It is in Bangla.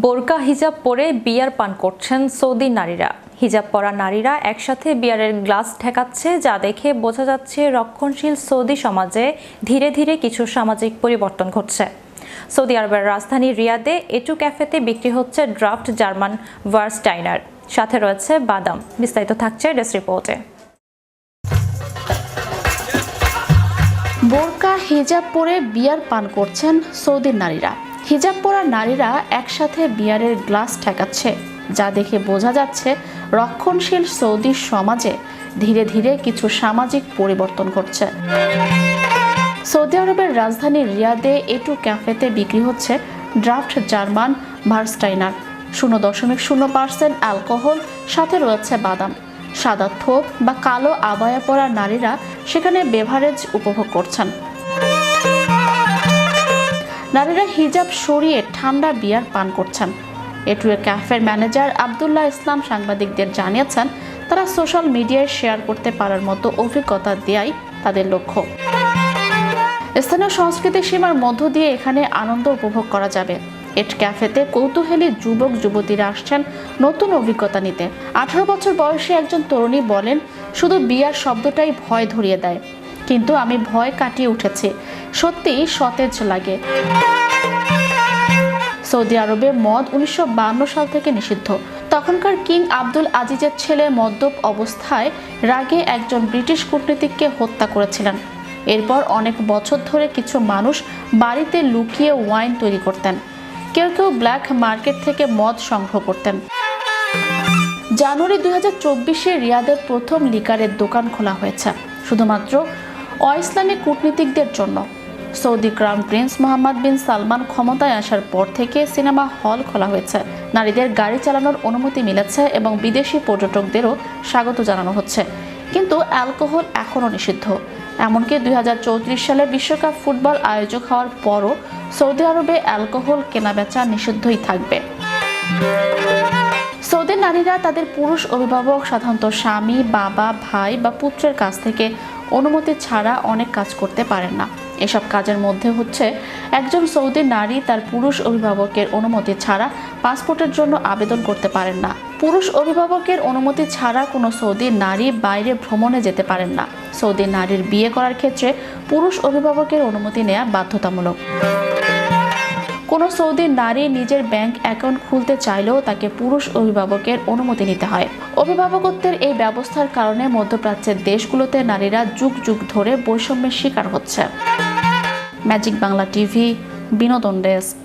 বোরকা, হিজাব পরে বিয়ার পান করছেন সৌদি নারীরা। হিজাব পরা নারীরা একসাথে বিয়ারের গ্লাস ঠেকাচ্ছে, যা দেখে বোঝা যাচ্ছে রক্ষণশীল সৌদি সমাজে ধীরে ধীরে কিছু সামাজিক পরিবর্তন ঘটছে। সৌদি আরবের রাজধানী রিয়াদে এটু ক্যাফেতে বিক্রি হচ্ছে ড্রাফট জার্মান ভার্সটাইনার সাথে রয়েছে বাদাম। বিস্তারিত থাকছে ডেস্ক রিপোর্টে। বোরকা, হিজাব পরে বিয়ার পান করছেন সৌদির নারীরা। হিজাব পরা নারীরা একসাথে বিয়ারের গ্লাস ঠেকাচ্ছে, যা দেখে বোঝা যাচ্ছে রক্ষণশীল সৌদি সমাজে ধীরে ধীরে কিছু সামাজিক পরিবর্তন ঘটছে। সৌদি আরবের রাজধানী রিয়াদে এটু ক্যাফেতে বিক্রি হচ্ছে ড্রাফট জার্মান ভার্সটাইনার। শূন্য দশমিক শূন্য পার্সেন্ট অ্যালকোহল, সাথে রয়েছে বাদাম। সাদা থোপ বা কালো আবায়া পরা নারীরা সেখানে বেভারেজ উপভোগ করছেন। নারীরা হিজাব সরিয়ে ঠান্ডা বিয়ার পান করছেন। এটুয়ে ক্যাফের ম্যানেজার আবদুল্লাহ ইসলাম সাংবাদিকদের জানিয়েছেন, তারা সোশ্যাল মিডিয়ায় শেয়ার করতে পারার মতো অভিজ্ঞতা দেয়াই তাদের লক্ষ্য। স্থানীয় সংস্কৃতির সীমার মধ্য দিয়ে এখানে আনন্দ উপভোগ করা যাবে। এট ক্যাফেতে কৌতূহলী যুবক যুবতীরা আসছেন নতুন অভিজ্ঞতা নিতে। আঠারো বছর বয়সী একজন তরুণী বলেন, শুধু বিয়ার শব্দটাই ভয় ধরিয়ে দেয়। কিন্তু আমি ভয় কাটিয়ে উঠেছি। সত্যিই সতেজ লাগে। সৌদি আরবে মদ উনিশশো সাল থেকে নিষিদ্ধ। তখনকার কিং আব্দুল আজিজের ছেলে মদ্যপ অবস্থায় রাগে একজন ব্রিটিশ কূটনীতিককে হত্যা করেছিলেন। এরপর অনেক বছর ধরে কিছু মানুষ বাড়িতে লুকিয়ে ওয়াইন তৈরি করতেন। কেউ কেউ ব্ল্যাক মার্কেট থেকে মদ সংগ্রহ করতেন। জানুয়ারি দুই হাজার রিয়াদের প্রথম লিকারের দোকান খোলা হয়েছে। শুধুমাত্র অইসলামিক কূটনীতিকদের জন্য। Saudi crown prince Mohammed bin Salman ক্ষমতায় আসার পর থেকে সিনেমা হল খোলা হয়েছে। নারীদের গাড়ি চালানোর অনুমতি মিলেছে এবং বিদেশি পর্যটকদেরও স্বাগত জানানো হচ্ছে। কিন্তু অ্যালকোহল এখনও নিষিদ্ধ। এমনকি দুই হাজার চৌত্রিশ সালে বিশ্বকাপ ফুটবল আয়োজক হওয়ার পরও সৌদি আরবে অ্যালকোহল কেনাবেচা নিষিদ্ধই থাকবে। নারীরা তাদের পুরুষ অভিভাবক, সাধারণত স্বামী, বাবা, ভাই বা পুত্রের কাছ থেকে অনুমতি ছাড়া অনেক কাজ করতে পারেন না। এসব কাজের মধ্যে হচ্ছে একজন সৌদি নারী তার পুরুষ অভিভাবকের অনুমতি ছাড়া পাসপোর্টের জন্য আবেদন করতে পারেন না। পুরুষ অভিভাবকের অনুমতি ছাড়া কোনো সৌদি নারী বাইরে ভ্রমণে যেতে পারেন না। সৌদি নারীর বিয়ে করার ক্ষেত্রে পুরুষ অভিভাবকের অনুমতি নেওয়া বাধ্যতামূলক। কোনো সৌদি নারী নিজের ব্যাংক অ্যাকাউন্ট খুলতে চাইলেও তাকে পুরুষ অভিভাবকের অনুমতি নিতে হয়। অভিভাবকত্বের এই ব্যবস্থার কারণে মধ্যপ্রাচ্যের দেশগুলোতে নারীরা যুগ যুগ ধরে বৈষম্যের শিকার হচ্ছে। ম্যাজিক বাংলা টিভি, বিনোদন ডেস্ক।